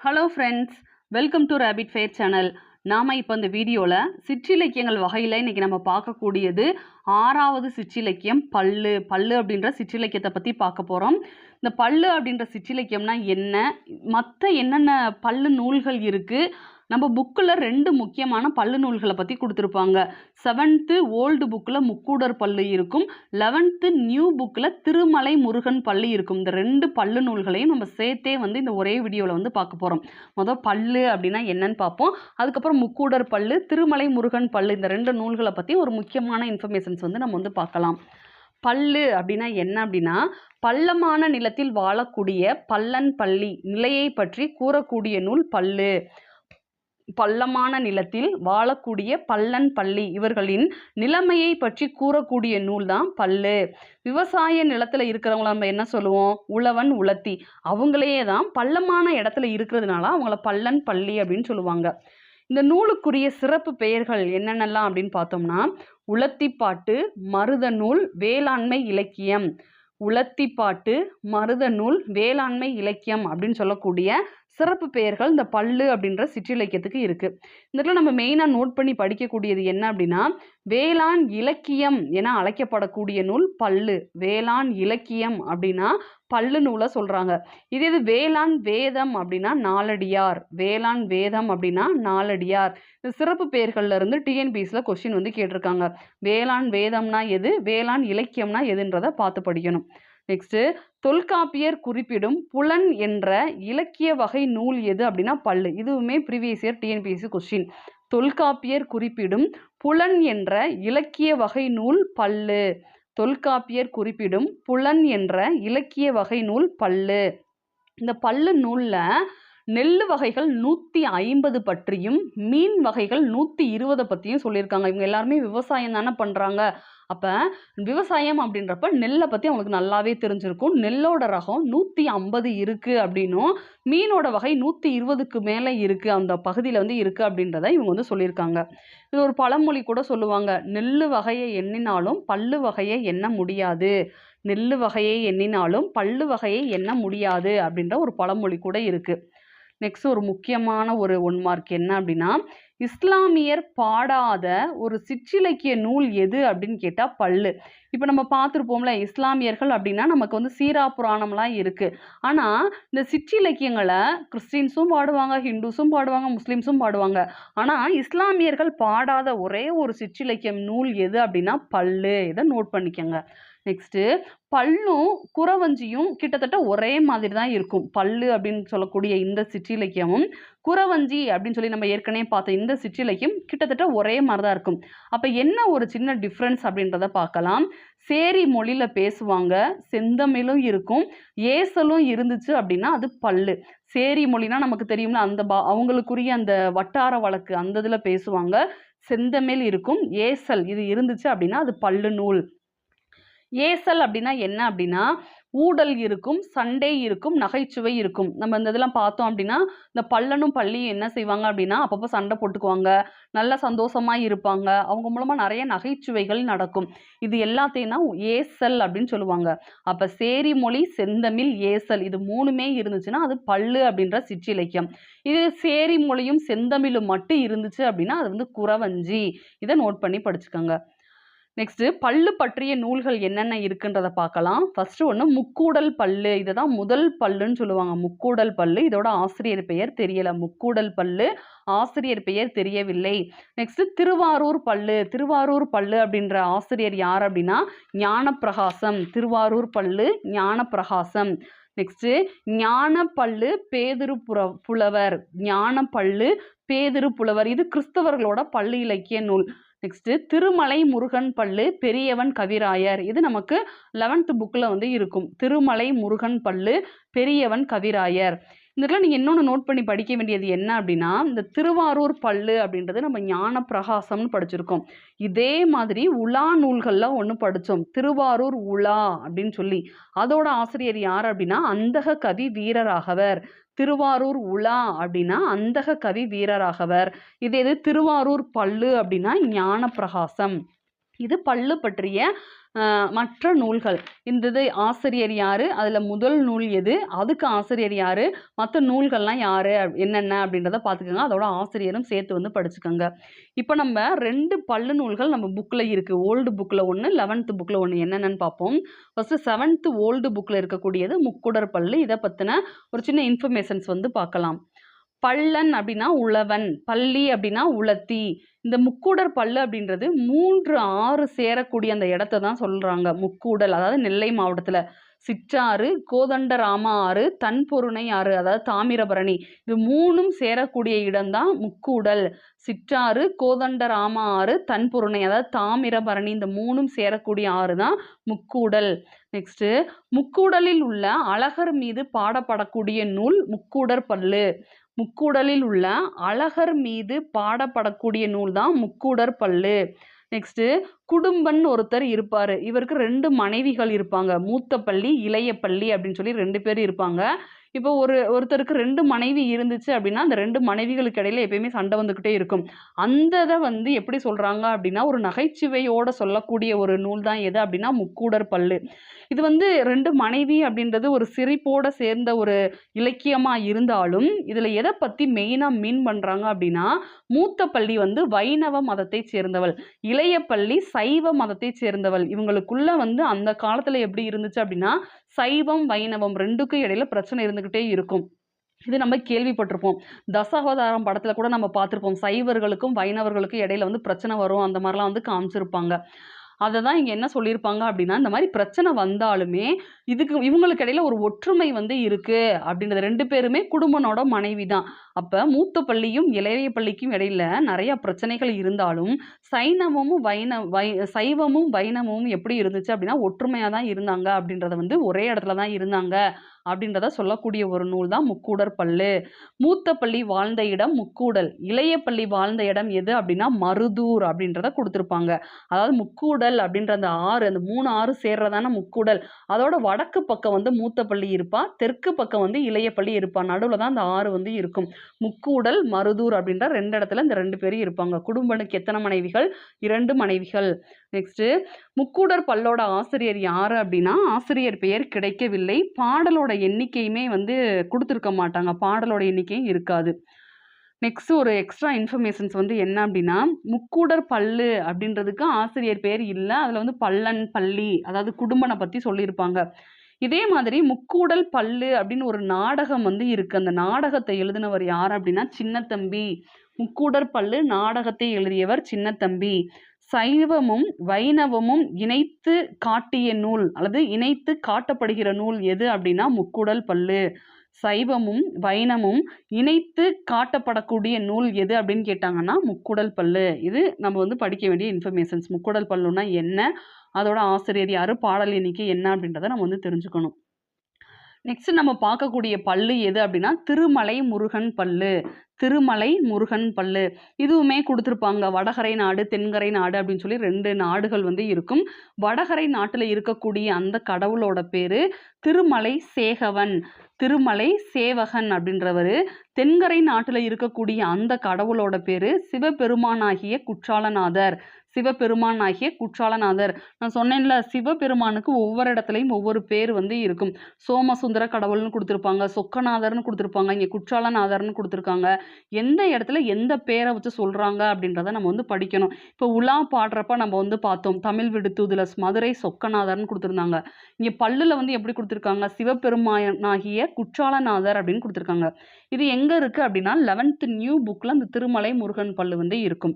Hello friends welcome to rapid fire channel நாம் இப்போ இந்த வீடியோவில் சிற்றிலக்கியங்கள் வகையில் இன்றைக்கி நம்ம பார்க்கக்கூடியது ஆறாவது சிற்றிலக்கியம் பல்லு பல்லு அப்படின்ற சிற்றிலக்கியத்தை பற்றி பார்க்க போகிறோம் இந்த பல்லு அப்படின்ற சிற்றிலக்கியம்னா என்ன? மற்ற என்னென்ன பல்லு நூல்கள் இருக்குது நம்ம புக்கில் ரெண்டு முக்கியமான பல்லு நூல்களை பற்றி கொடுத்துருப்பாங்க. செவன்த்து ஓல்டு புக்கில் முக்கூடர் பல்லு இருக்கும். லெவன்த்து நியூ புக்கில் திருமலை முருகன் பல்லு இருக்கும். இந்த ரெண்டு பல்லு நூல்களையும் நம்ம சேர்த்தே வந்து இந்த ஒரே வீடியோவில் வந்து பார்க்க போகிறோம் மொதல் பல்லு அப்படின்னா என்னன்னு பார்ப்போம். அதுக்கப்புறம் முக்கூடர் பல்லு திருமலை முருகன் பல்லு இந்த ரெண்டு நூல்களை பற்றி ஒரு முக்கியமான இன்ஃபர்மேஷன்ஸ் வந்து நம்ம வந்து பார்க்கலாம். பல்லு அப்படின்னா என்ன அப்படின்னா பள்ளமான நிலத்தில் வாழக்கூடிய பல்லன் பள்ளி நிலையை பற்றி கூறக்கூடிய நூல் பல்லு. பள்ளமான நிலத்தில் வாழக்கூடிய பல்லன் பள்ளி. இவர்களின் நிலைமையை பற்றி கூறக்கூடிய நூல் தான் பல்லு. விவசாய நிலத்தில் இருக்கிறவங்கள நம்ம என்ன சொல்லுவோம்? உழவன் உலத்தி அவங்களையே தான் பள்ளமான இடத்துல இருக்கிறதுனால அவங்கள பல்லன் பள்ளி அப்படின்னு சொல்லுவாங்க. இந்த நூலுக்குரிய சிறப்பு பெயர்கள் என்னென்னலாம் அப்படின்னு பார்த்தோம்னா உலத்திப்பாட்டு மருத நூல் வேளாண்மை இலக்கியம். உலத்திப்பாட்டு மருத நூல் வேளாண்மை இலக்கியம் அப்படின்னு சொல்லக்கூடிய சிறப்பு பெயர்கள் இந்த பல்லு அப்படின்ற சிற்றிலக்கியத்துக்கு இருக்குது இந்த இடத்துல நம்ம மெயினாக நோட் பண்ணி படிக்கக்கூடியது என்ன அப்படின்னா வேளாண் இலக்கியம் என அழைக்கப்படக்கூடிய நூல் பல்லு. வேளாண் இலக்கியம் அப்படின்னா பல்லு நூலை சொல்கிறாங்க இதே இது வேளாண் வேதம் அப்படின்னா நாலடியார். வேளாண் வேதம் அப்படின்னா நாலடியார். இந்த சிறப்பு பெயர்கள்ல இருந்து டிஎன்பிஎஸ்சியில் கொஸ்டின் வந்து கேட்டிருக்காங்க. வேளாண் வேதம்னா எது? வேளாண் இலக்கியம்னா எதுன்றதை பார்த்து படிக்கணும். நெக்ஸ்ட்டு தொல்காப்பியர் குறிப்பிடும் புலன் என்ற இலக்கிய வகை நூல் எது அப்படின்னா பல்லு. இதுவுமே previous year TNPSC question Tolkappiyar குறிப்பிடும் புலன் என்ற இலக்கிய வகை நூல் பல்லு. தொல்காப்பியர் குறிப்பிடும் புலன் என்ற இலக்கிய வகை நூல் பல்லு. இந்த பல்லு நூலில் நெல் வகைகள் நூற்றி ஐம்பது பற்றியும் மீன் வகைகள் நூற்றி இருபதை பற்றியும் சொல்லியிருக்காங்க. இவங்க எல்லாருமே விவசாயம் தானே பண்ணுறாங்க அப்போ விவசாயம் அப்படின்றப்ப நெல்லை பற்றி அவங்களுக்கு நல்லாவே தெரிஞ்சிருக்கும். நெல்லோட ரகம் நூற்றி ஐம்பது இருக்குது அப்படின்னும் மீனோட வகை நூற்றி இருபதுக்கு மேலே இருக்குது அந்த பகுதியில் வந்து இருக்குது அப்படின்றத இவங்க வந்து சொல்லியிருக்காங்க. இது ஒரு பழமொழி கூட சொல்லுவாங்க. நெல் வகையை எண்ணினாலும் பல்லு வகையை எண்ண முடியாது. நெல் வகையை எண்ணினாலும் பல்லு வகையை எண்ண முடியாது அப்படின்ற ஒரு பழமொழி கூட இருக்குது நெக்ஸ்ட் ஒரு முக்கியமான ஒரு ஒன் மார்க் என்ன அப்படின்னா இஸ்லாமியர் பாடாத ஒரு சிற்றிலக்கிய நூல் எது அப்படின்னு கேட்டால் பல்லு. இப்போ நம்ம பார்த்துருப்போம்ல இஸ்லாமியர்கள் அப்படின்னா நமக்கு வந்து சீரா புராணம்லாம் இருக்குது ஆனால் இந்த சிற்றிலக்கியங்களை கிறிஸ்டின்ஸும் பாடுவாங்க ஹிந்துஸும் பாடுவாங்க முஸ்லீம்ஸும் பாடுவாங்க. ஆனால் இஸ்லாமியர்கள் பாடாத ஒரே ஒரு சிற்றிலக்கியம் நூல் எது அப்படின்னா பல்லு. இதை நோட் பண்ணிக்கோங்க. நெக்ஸ்ட்டு பல்லும் குறவஞ்சியும் கிட்டத்தட்ட ஒரே மாதிரி தான் இருக்கும். பல்லு அப்படின்னு சொல்லக்கூடிய இந்த சிற்றிலக்கியமும் குறவஞ்சி அப்படின்னு சொல்லி நம்ம ஏற்கனவே பார்த்த இந்த சிற்றிலக்கியம் கிட்டத்தட்ட ஒரே மாதிரி தான் இருக்கும். அப்போ என்ன ஒரு சின்ன டிஃப்ரென்ஸ் அப்படின்றத பார்க்கலாம். சேரி மொழியில் பேசுவாங்க செந்தமிழும் இருக்கும் ஏசலும் இருந்துச்சு அப்படின்னா அது பல்லு. சேரி மொழினா நமக்கு தெரியும்ல அந்த பா அவங்களுக்குரிய அந்த வட்டார வழக்கு அந்த இதில் பேசுவாங்க செந்தமிழ் இருக்கும் ஏசல் இது இருந்துச்சு அப்படின்னா அது பல்லு நூல். ஏசல் அப்படின்னா என்ன அப்படின்னா ஊடல் இருக்கும் சண்டை இருக்கும் நகைச்சுவை இருக்கும். நம்ம இந்த இதெல்லாம் பார்த்தோம் அப்படின்னா இந்த பல்லனும் பள்ளியும் என்ன செய்வாங்க அப்படின்னா அப்பப்போ சண்டை போட்டுக்குவாங்க நல்ல சந்தோஷமாக இருப்பாங்க. அவங்க மூலமாக நிறைய நகைச்சுவைகள் நடக்கும். இது எல்லாத்தையும் தான் ஏசல் அப்படின்னு சொல்லுவாங்க. அப்போ சேரி மொழி செந்தமிழ் ஏசல் இது மூணுமே இருந்துச்சுன்னா அது பல்லு அப்படின்ற சிற்றிலக்கியம். இது சேரி மொழியும் செந்தமிழும் மட்டும் இருந்துச்சு அப்படின்னா அது வந்து குறவஞ்சி. இதை நோட் பண்ணி படிச்சுக்கோங்க. நெக்ஸ்ட்டு பல்லு பற்றிய நூல்கள் என்னென்ன இருக்குன்றத பார்க்கலாம். ஃபர்ஸ்ட் ஒன்று முக்கூடல் பல்லு. இதை தான் முதல் பல்லுன்னு சொல்லுவாங்க. முக்கூடல் பல்லு. இதோட ஆசிரியர் பெயர் தெரியலை. முக்கூடல் பல்லு. ஆசிரியர் பெயர் தெரியவில்லை. நெக்ஸ்ட் திருவாரூர் பல்லு. திருவாரூர் பல்லு அப்படின்ற ஆசிரியர் யார் அப்படின்னா ஞானப்பிரகாசம். திருவாரூர் பல்லு ஞானப்பிரகாசம். நெக்ஸ்ட்டு ஞான பல்லு பேதிரு புற புலவர். ஞான பல்லு பேதிரு புலவர் இது கிறிஸ்தவர்களோட பள்ளி இலக்கிய நூல். நெக்ஸ்ட்டு திருமலை முருகன் பல்லு பெரியவன் கவிராயர். இது நமக்கு லெவன்த்து புக்கில் வந்து இருக்கும். திருமலை முருகன் பல்லு பெரியவன் கவிராயர். இந்த இடத்துல நீங்கள் இன்னொன்று நோட் பண்ணி படிக்க வேண்டியது என்ன அப்படின்னா இந்த திருவாரூர் பல்லு அப்படின்றது நம்ம ஞான பிரகாசம்னு படிச்சிருக்கோம். இதே மாதிரி உலா நூல்களில் ஒன்று படித்தோம் திருவாரூர் உலா அப்படின்னு சொல்லி. அதோட ஆசிரியர் யார் அப்படின்னா அந்தக கவி வீரராகவர். திருவாரூர் உலா அப்படின்னா அந்தக கவி வீரராகவர். இது எது? திருவாரூர் பல்லு அப்படின்னா ஞானப்பிரகாசம். இது பல்லு பற்றிய மற்ற நூல்கள். இந்த இது ஆசிரியர் யாரு? அதில் முதல் நூல் எது? அதுக்கு ஆசிரியர் யாரு? மற்ற நூல்கள்லாம் யாரு? என்னென்ன? அப்படின்றத பார்த்துக்கோங்க. அதோட ஆசிரியரும் சேர்த்து வந்து படிச்சுக்கோங்க. இப்போ நம்ம ரெண்டு பல்லு நூல்கள் நம்ம புக்கில் இருக்குது ஓல்டு புக்கில் ஒன்று லெவன்த்து புக்கில் ஒன்று என்னென்னு பார்ப்போம். ஃபஸ்ட்டு செவன்த்து ஓல்டு புக்கில் இருக்கக்கூடியது முக்குடர் பல்லு. இதை பற்றின ஒரு சின்ன இன்ஃபர்மேஷன்ஸ் வந்து பார்க்கலாம். பள்ளன் அப்படின்னா உழவன். பள்ளி அப்படின்னா உலத்தி இந்த முக்கூடர் பல்லு அப்படின்றது மூன்று ஆறு சேரக்கூடிய அந்த இடத்த தான் சொல்கிறாங்க முக்கூடல் அதாவது நெல்லை மாவட்டத்தில். சிற்றாறு கோதண்டராம ஆறு தன்பொருணை ஆறு அதாவது தாமிரபரணி. இது மூணும் சேரக்கூடிய இடம்தான் முக்கூடல். சிற்றாறு கோதண்டராம ஆறு தன்பொருணை அதாவது தாமிரபரணி இந்த மூணும் சேரக்கூடிய ஆறு தான் முக்கூடல். நெக்ஸ்ட்டு முக்கூடலில் உள்ள அழகர் மீது பாடப்படக்கூடிய நூல் முக்கூடர் பல்லு. முக்கூடலில் உள்ள அழகர் மீது பாடப்படக்கூடிய நூல் தான் முக்கூடர் பல்லு நெக்ஸ்ட்டு குடும்பன் ஒருத்தர் இருப்பார். இவருக்கு ரெண்டு மனைவிகள் இருப்பாங்க. மூத்த பள்ளி இளைய பள்ளி அப்படின்னு சொல்லி ரெண்டு பேர் இருப்பாங்க. இப்போ ஒரு ஒருத்தருக்கு ரெண்டு மனைவி இருந்துச்சு அப்படின்னா அந்த ரெண்டு மனைவிகளுக்கு இடையில எப்பயுமே சண்டை வந்துக்கிட்டே இருக்கும். அந்த இதை வந்து எப்படி சொல்கிறாங்க அப்படின்னா ஒரு நகைச்சுவையோட சொல்லக்கூடிய ஒரு நூல் தான் எது அப்படின்னா முக்கூடர் பல்லு. இது வந்து ரெண்டு மனைவி அப்படின்றது ஒரு சிரிப்போட சேர்ந்த ஒரு இலக்கியமாக இருந்தாலும் இதில் எதை பற்றி மெயினாக மீன் பண்ணுறாங்க அப்படின்னா மூத்த பள்ளி வந்து வைணவ மதத்தை சேர்ந்தவள் இளைய பள்ளி சைவ மதத்தை சேர்ந்தவள். இவங்களுக்குள்ள வந்து அந்த காலத்தில் எப்படி இருந்துச்சு அப்படின்னா சைவம் வைணவம் ரெண்டுக்கும் இடையில பிரச்சனை இருந்துக்கிட்டே இருக்கும். இது நம்ம கேள்விப்பட்டிருப்போம். தசாவதாரம் படத்தில் கூட நம்ம பார்த்துருப்போம். சைவர்களுக்கும் வைணவர்களுக்கும் இடையில வந்து பிரச்சனை வரும். அந்த மாதிரிலாம் வந்து காமிச்சிருப்பாங்க. அதை தான் இங்கே என்ன சொல்லியிருப்பாங்க அப்படின்னா இந்த மாதிரி பிரச்சனை வந்தாலுமே இதுக்கு இவங்களுக்கு இடையில ஒரு ஒற்றுமை வந்து இருக்கு அப்படின்றது. ரெண்டு பேருமே குடும்பனோட மனைவி தான் அப்போ மூத்த பள்ளியும் இளைய பள்ளிக்கும் இடையில நிறைய பிரச்சனைகள் இருந்தாலும் சைனமும் வைண வை சைவமும் வைணவமும் எப்படி இருந்துச்சு அப்படின்னா ஒற்றுமையாக தான் இருந்தாங்க அப்படின்றத வந்து ஒரே இடத்துல தான் இருந்தாங்க அப்படின்றத சொல்லக்கூடிய ஒரு நூல் தான் முக்கூடர் பல்லு மூத்த பள்ளி வாழ்ந்த இடம் முக்கூடல். இளைய பள்ளி வாழ்ந்த இடம் எது அப்படின்னா மருதூர் அப்படின்றத கொடுத்துருப்பாங்க. அதாவது முக்கூடல் அப்படின்ற அந்த ஆறு அந்த மூணு ஆறு சேர்றதான முக்கூடல். அதோட வடக்கு பக்கம் வந்து மூத்த பள்ளி இருப்பா தெற்கு பக்கம் வந்து இளைய பள்ளி இருப்பா. நடுவில் தான் அந்த ஆறு வந்து இருக்கும். முக்கூடல் மருதூர் அப்படின்ற ரெண்டு இடத்துல இந்த ரெண்டு பேரும் இருப்பாங்க. குடும்பனுக்கு எத்தனை மனைவிகள்? இரண்டு மனைவிகள். நெக்ஸ்ட்டு முக்கூடர் பல்லோட ஆசிரியர் யார் அப்படின்னா ஆசிரியர் பெயர் கிடைக்கவில்லை. பாடலோட எண்ணிக்கையுமே வந்து கொடுத்துருக்க மாட்டாங்க. பாடலோட எண்ணிக்கையும் இருக்காது. நெக்ஸ்ட் ஒரு எக்ஸ்ட்ரா இன்ஃபர்மேஷன்ஸ் வந்து என்ன அப்படின்னா முக்கூடர் பல்லு அப்படின்றதுக்கு ஆசிரியர் பேர் இல்லை. அதில் வந்து பல்லன் பள்ளி அதாவது குடும்பனை பற்றி சொல்லியிருப்பாங்க. இதே மாதிரி முக்கூடல் பல்லு அப்படின்னு ஒரு நாடகம் வந்து இருக்கு. அந்த நாடகத்தை எழுதினவர் யார் அப்படின்னா சின்னத்தம்பி. முக்கூடற் பல்லு நாடகத்தை எழுதியவர் சின்னத்தம்பி. சைவமும் வைணவமும் இணைத்து காட்டிய நூல் அல்லது இணைத்து காட்டப்படுகிற நூல் எது அப்படின்னா முக்கூடல் பல்லு. சைவமும் வைணமும் இணைத்து காட்டப்படக்கூடிய நூல் எது அப்படின்னு கேட்டாங்கன்னா முக்குடல் பல்லு. இது நம்ம வந்து படிக்க வேண்டிய இன்ஃபர்மேஷன்ஸ் முக்குடல் பல்லுனா என்ன? அதோட ஆசிரியர் யார்? பாடல் எண்ணிக்கை என்ன அப்படின்றத நம்ம வந்து தெரிஞ்சுக்கணும். நெக்ஸ்ட் நம்ம பார்க்கக்கூடிய பல்லு எது அப்படின்னா திருமலை முருகன் பல்லு. திருமலை முருகன் பல்லு. இதுவுமே கொடுத்துருப்பாங்க. வடகரை நாடு தென்கரை நாடு அப்படின்னு சொல்லி ரெண்டு நாடுகள் வந்து இருக்கும். வடகரை நாட்டில் இருக்கக்கூடிய அந்த கடவுளோட பேர் திருமலை சேகவன். திருமலை சேவகன் அப்படின்றவர் தென்கரை நாட்டில் இருக்கக்கூடிய அந்த கடவுளோட பேர் சிவபெருமானாகிய குற்றாலநாதர். சிவபெருமானாகிய குற்றாலநாதர். நான் சொன்னேன்ல சிவபெருமானுக்கு ஒவ்வொரு இடத்துலையும் ஒவ்வொரு பேர் வந்து இருக்கும். சோமசுந்தர கடவுள்னு கொடுத்துருப்பாங்க சொக்கநாதர்னு கொடுத்துருப்பாங்க இங்கே குற்றாலநாதர்னு கொடுத்துருக்காங்க. எந்த இடத்துல எந்த பேரை வச்சு சொல்கிறாங்க அப்படின்றத நம்ம வந்து படிக்கணும். இப்போ உலா பாடுறப்ப நம்ம வந்து பார்த்தோம் தமிழ் விடுத்துதில் மதுரை சொக்கநாதர்னு கொடுத்துருந்தாங்க. இங்கே பல்லில் வந்து எப்படி கொடுத்துருக்காங்க? சிவபெருமானாகிய குற்றாலநாதர் அப்படின்னு கொடுத்துருக்காங்க. இது எங்கே இருக்குது அப்படின்னா லெவன்த் நியூ புக்கில் அந்த திருமலை முருகன் பல்லு வந்து இருக்கும்.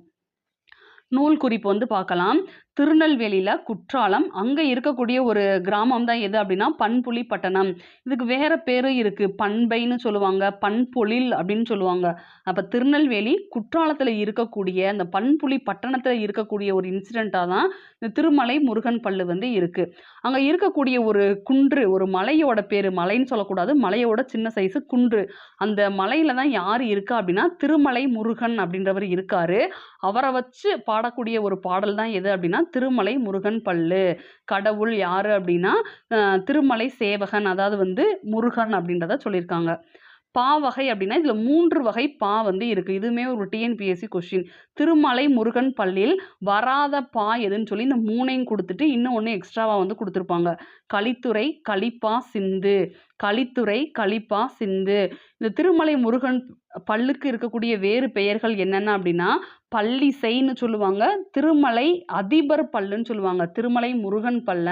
நூல் குறிப்பு வந்து பார்க்கலாம். திருநெல்வேலியில் குற்றாலம் அங்கே இருக்கக்கூடிய ஒரு கிராமம் தான் எது அப்படின்னா பண்புலி பட்டணம். இதுக்கு வேறு பேரும் இருக்குது பண்பைன்னு சொல்லுவாங்க பண்பொழில் அப்படின்னு சொல்லுவாங்க. அப்போ திருநெல்வேலி குற்றாலத்தில் இருக்கக்கூடிய அந்த பண்புலி பட்டணத்தில் இருக்கக்கூடிய ஒரு இன்சிடெண்ட்டாக தான் இந்த திருமலை முருகன் பல்லு வந்து இருக்குது அங்கே இருக்கக்கூடிய ஒரு குன்று ஒரு மலையோட பேர் மலைன்னு சொல்லக்கூடாது மலையோட சின்ன சைஸு குன்று. அந்த மலையில் தான் யார் இருக்கா அப்படின்னா திருமலை முருகன் அப்படின்றவர் இருக்காரு. அவரை வச்சு பாடக்கூடிய ஒரு பாடல் தான் எது அப்படின்னா திருமலை முருகன் பல்லு. கடவுள் யாரு அப்படின்னா அஹ், திருமலை சேவகன் அதாவது வந்து முருகன் அப்படின்றத சொல்லியிருக்காங்க. பா வகை அப்படின்னா இதில் மூன்று வகை பா வந்து இருக்குது இதுவுமே ஒரு டிஎன்பிஎஸ்சி கொஷின் திருமலை முருகன் பள்ளியில் வராத பா எதுன்னு சொல்லி இந்த மூணையும் கொடுத்துட்டு இன்னும் ஒன்று எக்ஸ்ட்ராவாக வந்து கொடுத்துருப்பாங்க. கலித்துறை கலிப்பா சிந்து. கலித்துறை கலிப்பா சிந்து. இந்த திருமலை முருகன் பல்லுக்கு இருக்கக்கூடிய வேறு பெயர்கள் என்னென்ன அப்படின்னா பள்ளிசைன்னு சொல்லுவாங்க. திருமலை அதிபர் பல்லுன்னு சொல்லுவாங்க. திருமலை முருகன் பல்ல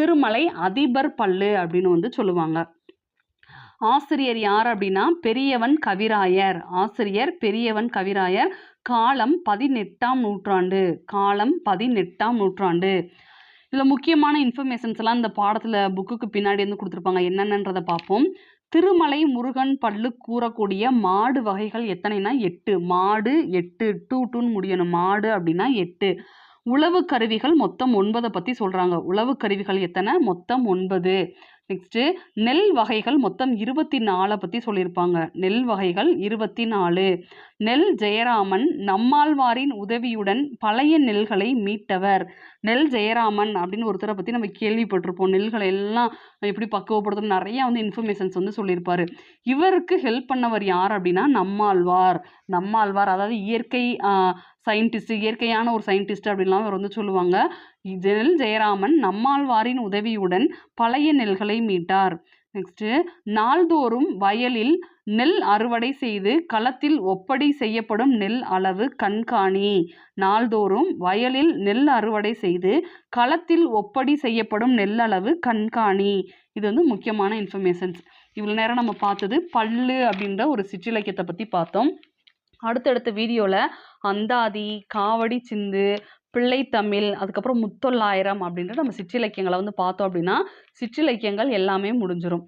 திருமலை அதிபர் பல்லு அப்படின்னு வந்து சொல்லுவாங்க. ஆசிரியர் யார் அப்படின்னா பெரியவன் கவிராயர். ஆசிரியர் பெரியவன் கவிராயர். காலம் பதினெட்டாம் நூற்றாண்டு. காலம் பதினெட்டாம் நூற்றாண்டு. இதில் முக்கியமான இன்ஃபர்மேஷன்ஸ் எல்லாம் இந்த பாடத்தில் புக்குக்கு பின்னாடி வந்து கொடுத்துருப்பாங்க. என்னென்னன்றதை பார்ப்போம். திருமலை முருகன் பல்லு கூறக்கூடிய மாடு வகைகள் எத்தனைனா எட்டு. மாடு எட்டு டூ டூன்னு முடியணும். மாடு அப்படின்னா எட்டு. உளவு கருவிகள் மொத்தம் ஒன்பதை பற்றி சொல்கிறாங்க உளவு கருவிகள் எத்தனை? மொத்தம் ஒன்பது. நெக்ஸ்ட்டு நெல் வகைகள் மொத்தம் இருபத்தி நாலை பற்றி சொல்லியிருப்பாங்க. நெல் வகைகள் இருபத்தி நாலு நெல் ஜெயராமன் நம்மாழ்வாரின் உதவியுடன் பழைய நெல்களை மீட்டவர். நெல் ஜெயராமன் அப்படின்னு ஒருத்தரை பற்றி நம்ம கேள்விப்பட்டிருப்போம். நெல்களை எல்லாம் எப்படி பக்குவப்படுத்தணும்? நிறையா வந்து இன்ஃபர்மேஷன்ஸ் வந்து சொல்லியிருப்பார். இவருக்கு ஹெல்ப் பண்ணவர் யார் அப்படின்னா நம்மாழ்வார். நம்மாழ்வார் அதாவது இயற்கை சயின்டிஸ்ட் இயற்கையான ஒரு சயின்டிஸ்ட் அப்படின்லாம் அவர் வந்து சொல்லுவாங்க. நெல் ஜெயராமன் நம்மாழ்வாரின் உதவியுடன் பழைய நெல்களை மீட்டார். நெக்ஸ்ட்டு நாள்தோறும் வயலில் நெல் அறுவடை செய்து களத்தில் ஒப்படை செய்யப்படும் நெல் அளவு கண்காணி. நாள்தோறும் வயலில் நெல் அறுவடை செய்து களத்தில் ஒப்படை செய்யப்படும் நெல் அளவு கண்காணி. இது வந்து முக்கியமான இன்ஃபர்மேஷன்ஸ் இவ்வளோ நேரம் நம்ம பார்த்தது பல்லு அப்படின்ற ஒரு சிற்றிலக்கியத்தை பற்றி பார்த்தோம். அடுத்தடுத்த வீடியோவில் அந்தாதி காவடி சிந்து பிள்ளைத்தமிழ் அதுக்கப்புறம் முத்தொள்ளாயிரம் அப்படின்ற நம்ம சிற்றிலக்கியங்களை வந்து பார்த்தோம் அப்படின்னா சிற்றிலக்கியங்கள் எல்லாமே முடிஞ்சிடும்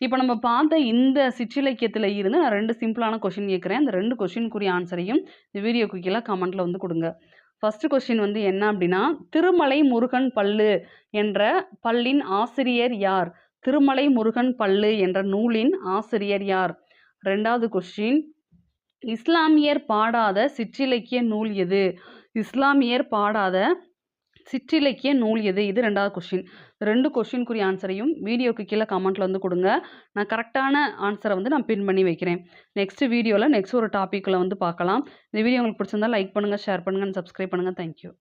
இப்போ நம்ம பார்த்த இந்த சிற்றிலக்கியத்தில் இருந்து நான் ரெண்டு சிம்பிளான கொஷின் கேட்குறேன் அந்த ரெண்டு கொஷினுக்குரிய ஆன்சரையும் இந்த வீடியோ குக்கியில் கமெண்ட்டில் வந்து கொடுங்க. ஃபஸ்ட்டு கொஷின் வந்து என்ன அப்படின்னா திருமலை முருகன் பல்லு என்ற பல்லின் ஆசிரியர் யார்? திருமலை முருகன் பல்லு என்ற நூலின் ஆசிரியர் யார்? ரெண்டாவது கொஷின் இஸ்லாமியர் பாடாத சிற்றிலக்கிய நூல் எது? இஸ்லாமியர் பாடாத சிற்றிலக்கிய நூல் எது? இது ரெண்டாவது கொஷின் ரெண்டு கொஷினுக்குரிய ஆன்சரையும் வீடியோக்கு கீழே கமெண்ட்டில் வந்து கொடுங்க. நான் கரெக்டான ஆன்சரை வந்து நான் பின் பண்ணி வைக்கிறேன். நெக்ஸ்ட் வீடியோவில் நெக்ஸ்ட் ஒரு டாப்பிக்கில் வந்து பார்க்கலாம். இந்த வீடியோ உங்களுக்கு பிடிச்சிருந்தா லைக் பண்ணுங்கள் ஷேர் பண்ணுங்கள் சப்ஸ்கிரைப் பண்ணுங்கள் தேங்க்யூ